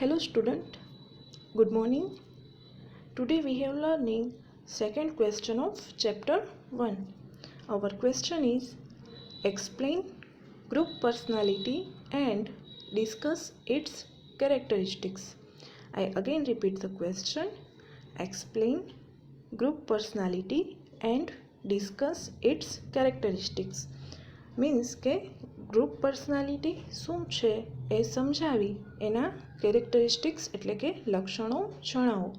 Hello student, good morning. Today we have learning second question of chapter 1. Our question is explain group personality and discuss its characteristics. I again repeat the question explain group personality and discuss its characteristics. Means કે group personality શું છે એ સમજાવી એના characteristics એટલે કે લક્ષણો જણાવો.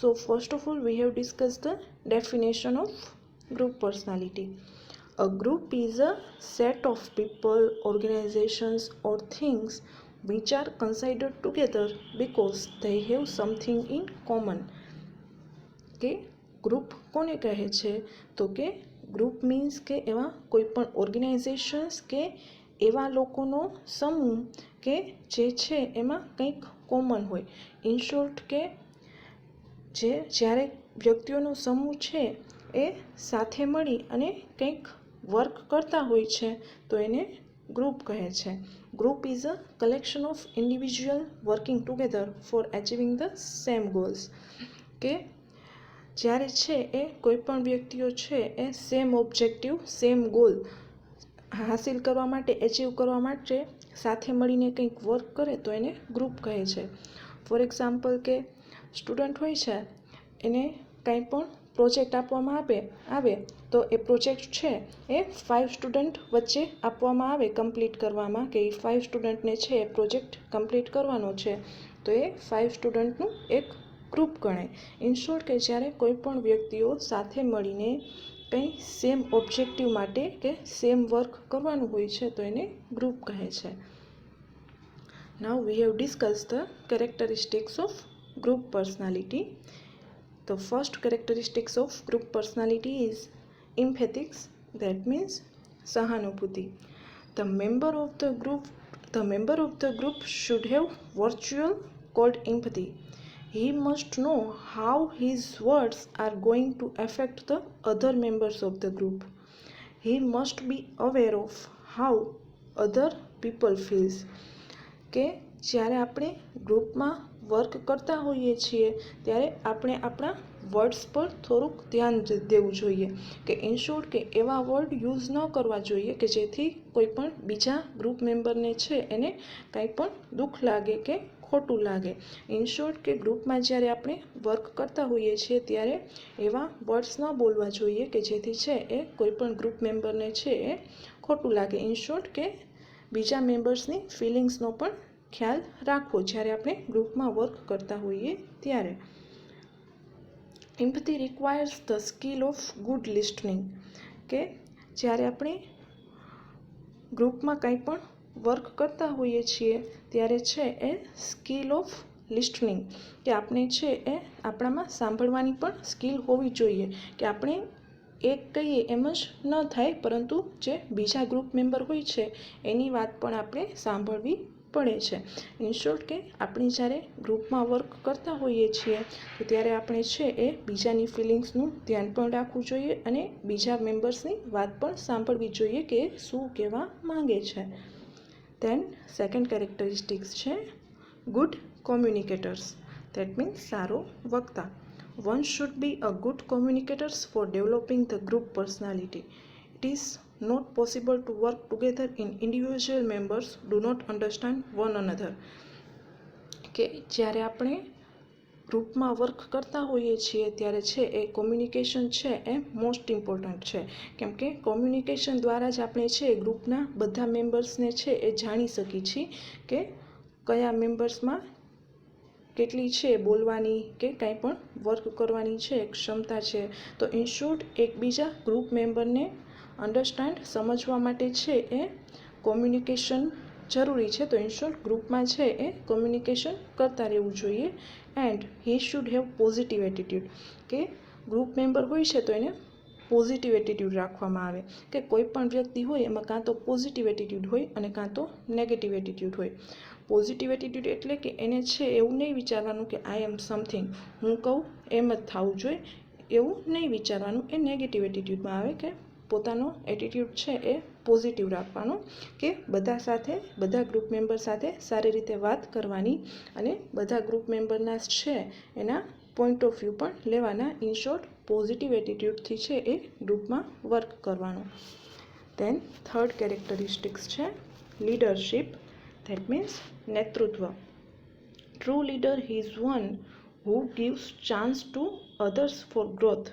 So first of all we have discuss the definition of group personality a group is a set of people organizations or things which are considered together because they have something in common કે group કોને કહે છે? તો કે group means કે એવા કોઈ પણ ઓર્ગેનાઇઝેશન્સ કે એવા લોકોનો સમૂહ કે જે છે એમાં કંઈક કોમન હોય. ઇન શોર્ટ કે જે જ્યારે વ્યક્તિઓનો સમૂહ છે એ સાથે મળી અને કંઈક વર્ક કરતા હોય છે, તો એને ગ્રુપ કહે છે. Group is a collection of individual working together for achieving the same goals કે જ્યારે છે એ કોઈ પણ વ્યક્તિઓ છે એ સેમ ઓબ્જેક્ટિવ સેમ ગોલ હાસિલ કરવા માટે એચીવ કરવા માટે સાથે મળીને કંઈક વર્ક કરે તો એને ગ્રુપ કહે છે. ફોર એક્ઝામ્પલ કે સ્ટુડન્ટ હોય છે, એને કંઈ પણ પ્રોજેક્ટ આપવામાં આવે આવે તો એ પ્રોજેક્ટ છે એ ફાઇવ સ્ટુડન્ટ વચ્ચે આપવામાં આવે કમ્પ્લીટ કરવામાં કે એ ફાઇવ સ્ટુડન્ટને છે એ પ્રોજેક્ટ કમ્પ્લીટ કરવાનો છે. તો એ ફાઇવ સ્ટુડન્ટનું એક ગ્રુપ ગણાય. ઇન શોર્ટ કે જ્યારે કોઈ પણ વ્યક્તિઓ સાથે મળીને કંઈ સેમ ઓબ્જેક્ટિવ માટે કે સેમ વર્ક કરવાનું હોય છે તો એને ગ્રુપ કહે છે now we have discuss the characteristics of group personality The first characteristics of group personality is empathics, that means sahanubhuti. The member of the group the member of the group should have virtual called empathy. He must know how his words are going to affect the other members of the group. He must be aware of how other people feels. કે જ્યારે આપણે ગ્રુપમાં work કરતા હોઈએ છીએ ત્યારે આપણે આપણા વર્ડ્સ પર થોડુંક ધ્યાન દેવું જોઈએ કે ઇન્શોર્ટ કે એવા વર્ડ યુઝ ન કરવા જોઈએ કે જેથી કોઈ પણ બીજા ગ્રુપ મેમ્બરને છે એને કાંઈ પણ દુઃખ લાગે કે ખોટું લાગે. ઇનશોર્ટ કે ગ્રુપમાં જ્યારે આપણે વર્ક કરતા હોઈએ છીએ ત્યારે એવા વર્ડ્સ ન બોલવા જોઈએ કે જેથી છે એ કોઈ પણ ગ્રુપ મેમ્બરને છે એ ખોટું લાગે. ઇનશોર્ટ કે બીજા મેમ્બર્સની ફિલિંગ્સનો પણ ખ્યાલ રાખવો જ્યારે આપણે ગ્રુપમાં વર્ક કરતા હોઈએ ત્યારે. Empathy requires the skill of good listening કે જ્યારે આપણે ગ્રુપમાં કંઈ પણ વર્ક કરતા હોઈએ છીએ, ત્યારે છે એ સ્કિલ ઓફ લિસ્ટનિંગ કે આપણે છે એ આપણામાં સાંભળવાની પણ સ્કિલ હોવી જોઈએ, કે આપણે એક કહીએ એમ જ ન થાય, પરંતુ જે બીજા ગ્રુપ મેમ્બર હોય છે, એની વાત પણ આપણે સાંભળવી પડે છે. ઇન કે આપણે જ્યારે ગ્રુપમાં વર્ક કરતા હોઈએ છીએ, તો ત્યારે આપણે છે એ બીજાની ફિલિંગ્સનું ધ્યાન પણ રાખવું જોઈએ અને બીજા મેમ્બર્સની વાત પણ સાંભળવી જોઈએ કે શું કહેવા માંગે છે. દેન સેકન્ડ કેરેક્ટરિસ્ટિક્સ છે ગુડ કોમ્યુનિકેટર્સ દેટ મીન્સ સારો વક્તા. One should be a good communicators for developing the group personality it is not possible to work together in individual members do not understand one another. કે જ્યારે આપણે ગ્રુપમાં work કરતા હોઈએ છીએ, ત્યારે છે એ કોમ્યુનિકેશન છે એ મોસ્ટ ઇમ્પોર્ટન્ટ છે. કેમ કે કોમ્યુનિકેશન દ્વારા જ આપણે છે ગ્રુપના બધા મેમ્બર્સને છે એ જાણી શકીએ છીએ કે કયા મેમ્બર્સમાં કેટલી છે બોલવાની કે કાંઈ પણ વર્ક કરવાની છે ક્ષમતા છે. તો ઇન શોર્ટ એકબીજા ગ્રુપ મેમ્બરને અન્ડરસ્ટેન્ડ સમજવા માટે છે એ કોમ્યુનિકેશન જરૂરી છે. તો ઇન ગ્રુપમાં છે એ કોમ્યુનિકેશન કરતા રહેવું જોઈએ. And he should have positive attitude કે ગ્રુપ મેમ્બર હોય છે તો એને પોઝિટિવ એટીટ્યૂડ રાખવામાં આવે. કે કોઈ પણ વ્યક્તિ હોય, એમાં કાં તો પોઝિટિવ એટીટ્યૂડ હોય અને કાં તો નેગેટિવ એટીટ્યૂડ હોય. પોઝિટિવ એટીટ્યૂડ એટલે કે એને છે એવું નહીં વિચારવાનું કે આઈ એમ સમથિંગ હું કહું એમ જ થવું જોઈએ. એવું નહીં વિચારવાનું. એ નેગેટિવ એટીટ્યૂડમાં આવે કે પોતાનો એટીટ્યૂડ છે એ પોઝિટિવ રાખવાનો કે બધા સાથે, બધા ગ્રુપ મેમ્બર સાથે સારી રીતે વાત કરવાની અને બધા ગ્રુપ મેમ્બરના છે એના પોઈન્ટ ઓફ વ્યૂ પણ લેવાના. ઇન પોઝિટિવ એટીટ્યૂડથી છે એ ગ્રુપમાં વર્ક કરવાનું. દેન થર્ડ કેરેક્ટરિસ્ટિક્સ છે લીડરશીપ ધેટ મીન્સ નેતૃત્વ. True leader he is one who gives chance to others for growth.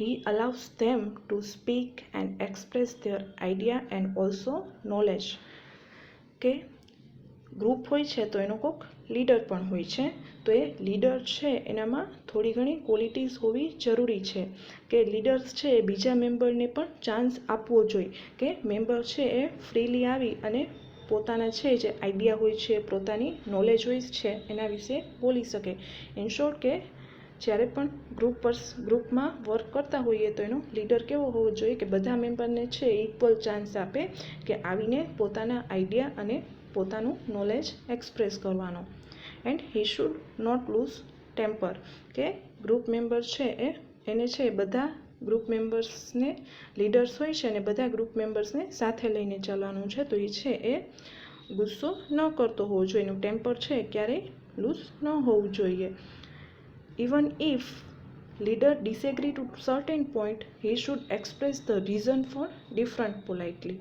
He allows them to speak and express their idea and also knowledge. કે group હોય છે તો એનો કોઈક leader પણ હોય છે. તો એ લીડર છે એનામાં થોડી ઘણી ક્વોલિટીઝ હોવી જરૂરી છે. કે લીડર્સ છે એ બીજા મેમ્બરને પણ ચાન્સ આપવો જોઈએ. કે મેમ્બર છે એ ફ્રીલી આવી અને પોતાના છે જે આઈડિયા હોય છે, પોતાની નોલેજ હોય છે એના વિશે બોલી શકે. ઇન શોર્ટ કે જ્યારે પણ ગ્રુપ પર ગ્રુપમાં વર્ક કરતા હોઈએ તો એનો લીડર કેવો હોવો જોઈએ કે બધા મેમ્બરને છે ઇક્વલ ચાન્સ આપે કે આવીને પોતાના આઈડિયા અને પોતાનું નોલેજ એક્સપ્રેસ કરવાનો. And he should not lose temper કે ગ્રુપ મેમ્બર છે એ, એને છે બધા ગ્રુપ મેમ્બર્સને લીડર્સ હોય છે અને બધા ગ્રુપ મેમ્બર્સને સાથે લઈને ચાલવાનું છે તો એ છે એ ગુસ્સો ન કરતો હોવો જોઈએ. એનું ટેમ્પર છે ક્યારેય લૂઝ ન હોવું જોઈએ. Even if leader disagree to certain point he should express the reason for different politely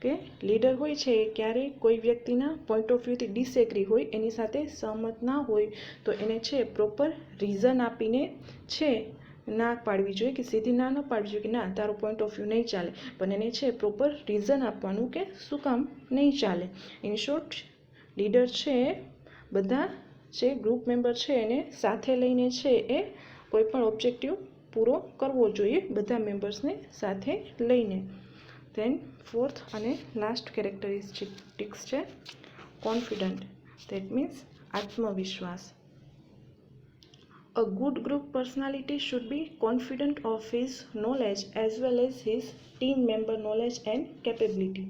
કે લીડર હોય છે એ ક્યારેય કોઈ વ્યક્તિના પોઈન્ટ ઓફ વ્યૂથી ડિસએગ્રી હોય, એની સાથે સહમત ના હોય, તો એને છે પ્રોપર રીઝન આપીને છે ના પાડવી જોઈએ કે સીધી ના ન પાડવી જોઈએ કે ના, તારો પોઈન્ટ ઓફ વ્યૂ નહીં ચાલે. પણ એને છે પ્રોપર રીઝન આપવાનું કે શું કામ નહીં ચાલે. ઇન શોર્ટ લીડર છે બધા જે ગ્રુપ મેમ્બર છે એને સાથે લઈને છે એ કોઈ પણ ઓબ્જેક્ટિવ પૂરો કરવો જોઈએ બધા મેમ્બર્સને સાથે લઈને દેન ફોર્થ અને લાસ્ટ કેરેક્ટરિસ્ટિક્સ છે કોન્ફિડન્ટ દેટ મીન્સ આત્મવિશ્વાસ A good group personality should be confident of his knowledge as well as his team member knowledge and capability.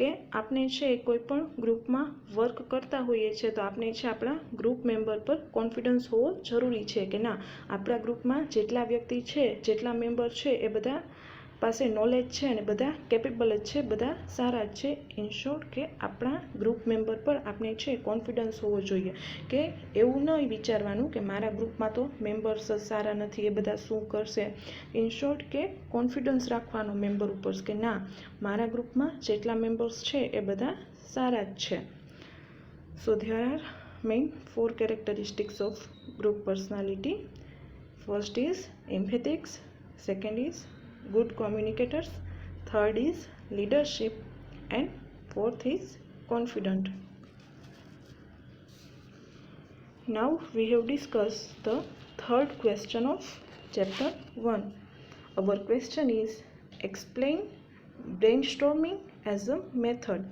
કે આપણે છે કોઈ પણ ગ્રુપમાં વર્ક કરતા હોઈએ છીએ તો આપણે છે આપણા ગ્રુપ મેમ્બર પર કોન્ફિડન્સ હોવો જરૂરી છે કે ના? આપણા ગ્રુપમાં જેટલા વ્યક્તિ છે, જેટલા મેમ્બર છે, એ બધા પાસે નોલેજ છે અને બધા કેપેબલ જ છે, બધા સારા જ છે. ઇન શોર્ટ કે આપણા ગ્રુપ મેમ્બર પર આપણે છે કોન્ફિડન્સ હોવો જોઈએ. કે એવું નહીં વિચારવાનું કે મારા ગ્રુપમાં તો મેમ્બર્સ સારા નથી, એ બધા શું કરશે? ઇન શોર્ટ કે કોન્ફિડન્સ રાખવાનો મેમ્બર ઉપર કે ના, મારા ગ્રુપમાં જેટલા મેમ્બર્સ છે એ બધા સારા જ છે. So there are main four characteristics of group personality first is empathetics second is good communicators. Third is leadership. And fourth is confident. Now we have discussed the third question of chapter 1 our question is explain brainstorming as a method.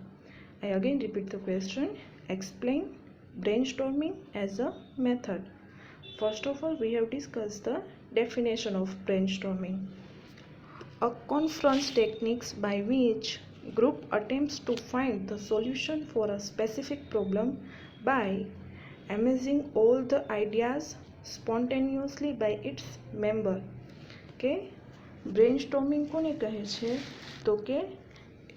I again repeat the question. Explain brainstorming as a method. First of all we have discussed the definition of brainstorming a conference techniques by which group attempts to find the solution for a specific problem by amazing all the ideas spontaneously by its member કે બ્રેનસ્ટોમિંગ કોને કહે છે તો કે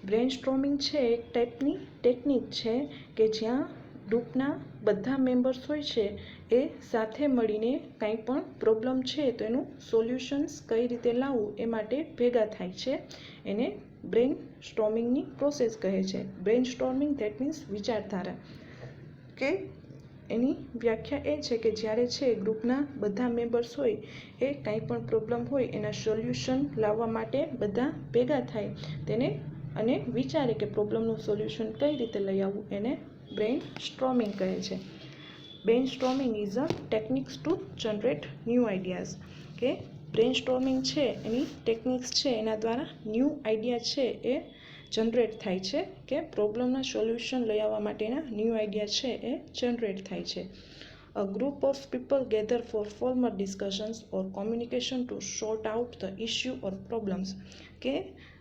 બ્રેનસ્ટોમિંગ છે એક ટાઈપની technique છે કે જ્યાં ગ્રુપના બધા મેમ્બર્સ હોય છે, એ સાથે મળીને કાંઈ પણ પ્રોબ્લેમ છે, તો એનું સોલ્યુશન્સ કઈ રીતે લાવવું એ માટે ભેગા થાય છે. એને બ્રેન સ્ટોમિંગની પ્રોસેસ કહે છે. બ્રેન સ્ટોર્મિંગ ધેટ મીન્સ વિચારધારા. કે એની વ્યાખ્યા એ છે કે જ્યારે છે ગ્રુપના બધા મેમ્બર્સ હોય, એ કાંઈ પણ પ્રોબ્લેમ હોય, એના સોલ્યુશન લાવવા માટે બધા ભેગા થાય. તેને અને વિચારે કે પ્રોબ્લેમનું સોલ્યુશન કઈ રીતે લઈ આવવું, એને બ્રેન સ્ટ્રોમિંગ કહે છે. Brain storming is a techniques to generate new ideas કે બ્રેઇન સ્ટ્રોમિંગ છે, એની ટેકનિક્સ છે, એના દ્વારા ન્યૂ આઈડિયા છે, એ જનરેટ થાય છે. કે પ્રોબ્લેમના સોલ્યુશન લઈ આવવા માટેના ન્યૂ આઈડિયા છે, એ જનરેટ થાય છે. A group of people gather for former discussions or communication to short out the issue or problems કે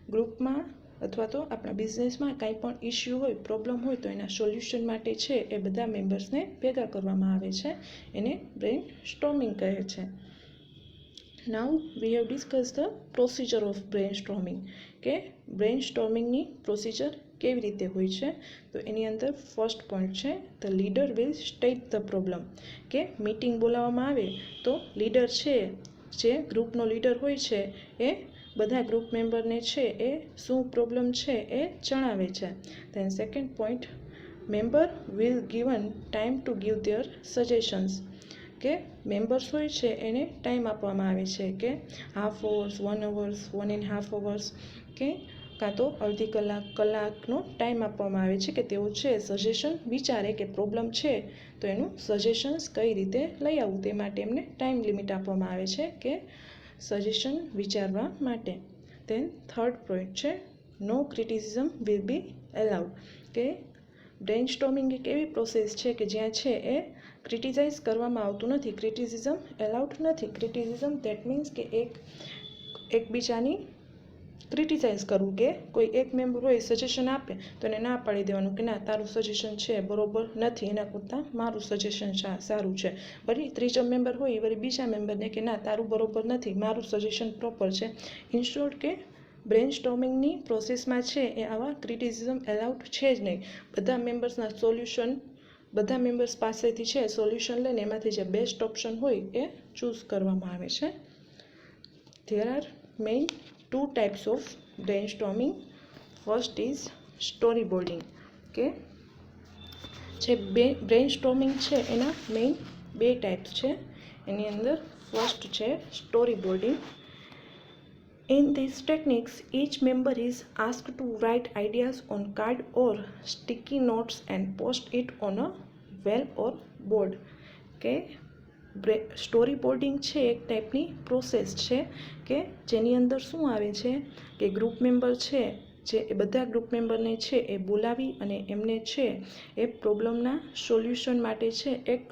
ગ્રુપમાં અથવા તો આપણા બિઝનેસમાં કાંઈ પણ ઇસ્યુ હોય, પ્રોબ્લેમ હોય તો એના સોલ્યુશન માટે છે એ બધા મેમ્બર્સને ભેગા કરવામાં આવે છે. એને બ્રેઇન સ્ટોમિંગ કહે છે. Now we have discuss the procedure of brainstorming કે બ્રેન સ્ટોર્મિંગની પ્રોસિજર કેવી રીતે હોય છે? તો એની અંદર ફર્સ્ટ પોઈન્ટ છે the leader will state the problem કે મીટિંગ બોલાવવામાં આવે તો લીડર છે, જે ગ્રુપનો લીડર હોય છે, એ બધા ગ્રુપ મેમ્બરને છે એ શું પ્રોબ્લેમ છે એ જણાવે છે. Then second point member will given time to give their suggestions કે મેમ્બર્સ હોય છે એને ટાઈમ આપવામાં આવે છે કે half hours one hours one and half hours કે કાં તો અડધી કલાક, કલાકનો ટાઈમ આપવામાં આવે છે કે તેઓ છે સજેશન વિચારે કે પ્રોબ્લેમ છે તો એનું સજેશન્સ કઈ રીતે લઈ આવવું તે માટે એમને ટાઈમ લિમિટ આપવામાં આવે છે કે સજેશન વિચારવા માટે. તેન થર્ડ પોઈન્ટ છે no criticism will be allowed કે બ્રેન સ્ટોમિંગ એક એવી પ્રોસેસ છે કે જ્યાં છે એ ક્રિટિસાઇઝ કરવામાં આવતું નથી ક્રિટિસિઝમ એલાઉડ નથી. ક્રિટિસિઝમ દેટ મીન્સ કે એક, એકબીજાની ક્રિટિસાઇઝ કરવું કે કોઈ એક મેમ્બર હોય સજેશન આપે તો એને ના પાડી દેવાનું કે ના, તારું સજેશન છે, બરોબર નથી, એના કરતાં મારું સજેશન સારું છે. વળી ત્રીજો મેમ્બર હોય વળી બીજા મેમ્બરને કે ના, તારું બરોબર નથી, મારું સજેશન પ્રોપર છે. ઇન્સ્ટોલ કે બ્રેન સ્ટોમિંગની પ્રોસેસમાં છે એ આવા ક્રિટિસિઝમ એલાઉડ છે જ નહીં. બધા મેમ્બર્સના સોલ્યુશન બધા મેમ્બર્સ પાસેથી છે સોલ્યુશન લઈને એમાંથી જે બેસ્ટ ઓપ્શન હોય એ ચૂઝ કરવામાં આવે છે. There are main two of brain storming first is story boarding કે જે બે બ્રેન સ્ટોમિંગ છે એના મેઇન બે ટાઈપ્સ છે એની અંદર ફર્સ્ટ છે story boarding In these techniques, each member is asked to write ideas on card or sticky notes and post it on a well or board. કે સ્ટોરી બોર્ડિંગ છે એક ટાઈપની પ્રોસેસ છે કે જેની અંદર શું આવે છે કે ગ્રુપ મેમ્બર છે, જે એ બધા ગ્રુપ મેમ્બરને છે એ બોલાવી અને એમને છે એ પ્રોબ્લમના સોલ્યુશન માટે છે એક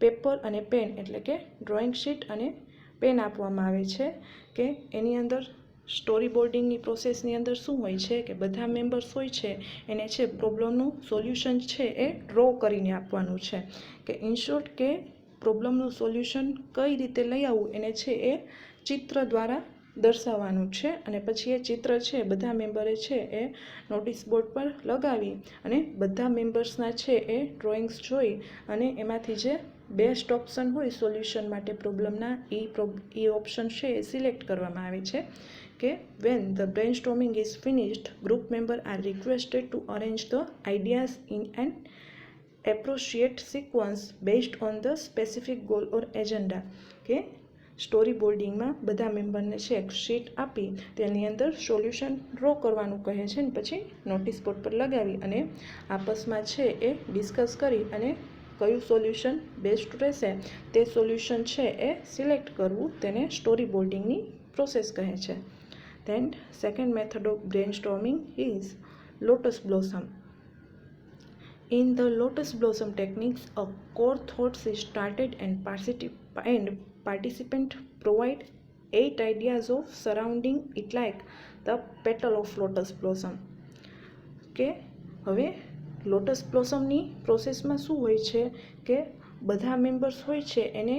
પેપર અને પેન એટલે કે ડ્રોઈંગ શીટ અને પેન આપવામાં આવે છે કે એની અંદર સ્ટોરી બોર્ડિંગની પ્રોસેસની અંદર શું હોય છે કે બધા મેમ્બર્સ હોય છે એને છે પ્રોબ્લમનું સોલ્યુશન છે એ ડ્રો કરીને આપવાનું છે. કે ઇન શોર્ટ કે પ્રોબ્લેમનું સોલ્યુશન કઈ રીતે લઈ આવવું એને છે એ ચિત્ર દ્વારા દર્શાવવાનું છે અને પછી એ ચિત્ર છે, બધા મેમ્બરે છે એ નોટિસ બોર્ડ પર લગાવી અને બધા મેમ્બર્સના છે એ ડ્રોઈંગ્સ જોઈ અને એમાંથી જે બેસ્ટ ઓપ્શન હોય સોલ્યુશન માટે પ્રોબ્લેમના એ એ ઓપ્શન છે એ સિલેક્ટ કરવામાં આવે છે કે when the brain storming is finished group member are requested to arrange the ideas in an appropriate sequence based on the specific goal or agenda કે સ્ટોરી બોર્ડિંગમાં બધા મેમ્બરને છે એક શીટ આપી, તેની અંદર સોલ્યુશન ડ્રો કરવાનું કહે છે ને પછી નોટિસ બોર્ડ પર લગાવી અને આપસમાં છે એ ડિસ્કસ કરી અને કયું સોલ્યુશન બેસ્ટ રહેશે. તે સોલ્યુશન છે એ સિલેક્ટ કરવું, તેને સ્ટોરી બોર્ડિંગની પ્રોસેસ કહે છે. Then second method of brain storming is lotus blossom In the lotus blossom techniques, a core thoughts is started and, and participant provide eight ideas of surrounding it like the petal of lotus blossom. કે હવે lotus બ્લોસમની પ્રોસેસમાં શું હોય છે કે બધા members હોય છે એને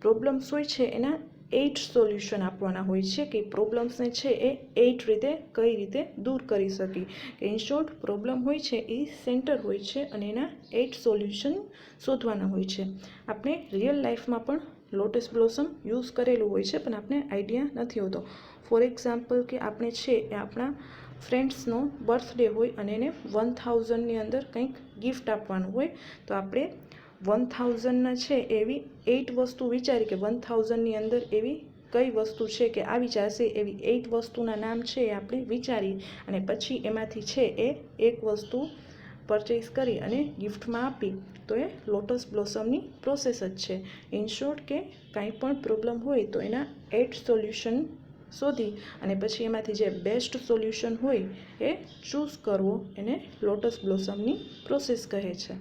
પ્રોબ્લેમ્સ હોય છે એના એઇટ સોલ્યુશન આપવાના હોય છે કે પ્રોબ્લેમ્સને છે એ એઇટ રીતે કઈ રીતે દૂર કરી શકી કે ઇન શોર્ટ પ્રોબ્લેમ હોય છે એ સેન્ટર હોય છે અને એના એઇટ સોલ્યુશન શોધવાના હોય છે. આપણે રિયલ લાઈફમાં પણ લોટસ બ્લોસમ યુઝ કરેલું હોય છે, પણ આપણે આઈડિયા નથી હોતો. ફોર એક્ઝામ્પલ કે આપણે છે એ આપણા ફ્રેન્ડ્સનો બર્થડે હોય અને એને વન થાઉઝન્ડની અંદર કંઈક ગિફ્ટ આપવાનું હોય, તો આપણે વન થાઉઝન્ડના છે એવી એઇટ વસ્તુ વિચારી કે વન થાઉઝન્ડની અંદર એવી કઈ વસ્તુ છે કે આવી જશે એવી એઇટ વસ્તુના નામ છે એ આપણે વિચારી અને પછી એમાંથી છે એ એક વસ્તુ પરચેસ કરી અને ગિફ્ટમાં આપી. તો એ લોટસ બ્લોસમની પ્રોસેસ જ છે. ઇન કે કાંઈ પણ પ્રોબ્લેમ હોય તો એના એટ સોલ્યુશન શોધી અને પછી એમાંથી જે બેસ્ટ સોલ્યુશન હોય એ ચૂઝ કરવો એને લોટસ બ્લોસમની પ્રોસેસ કહે છે.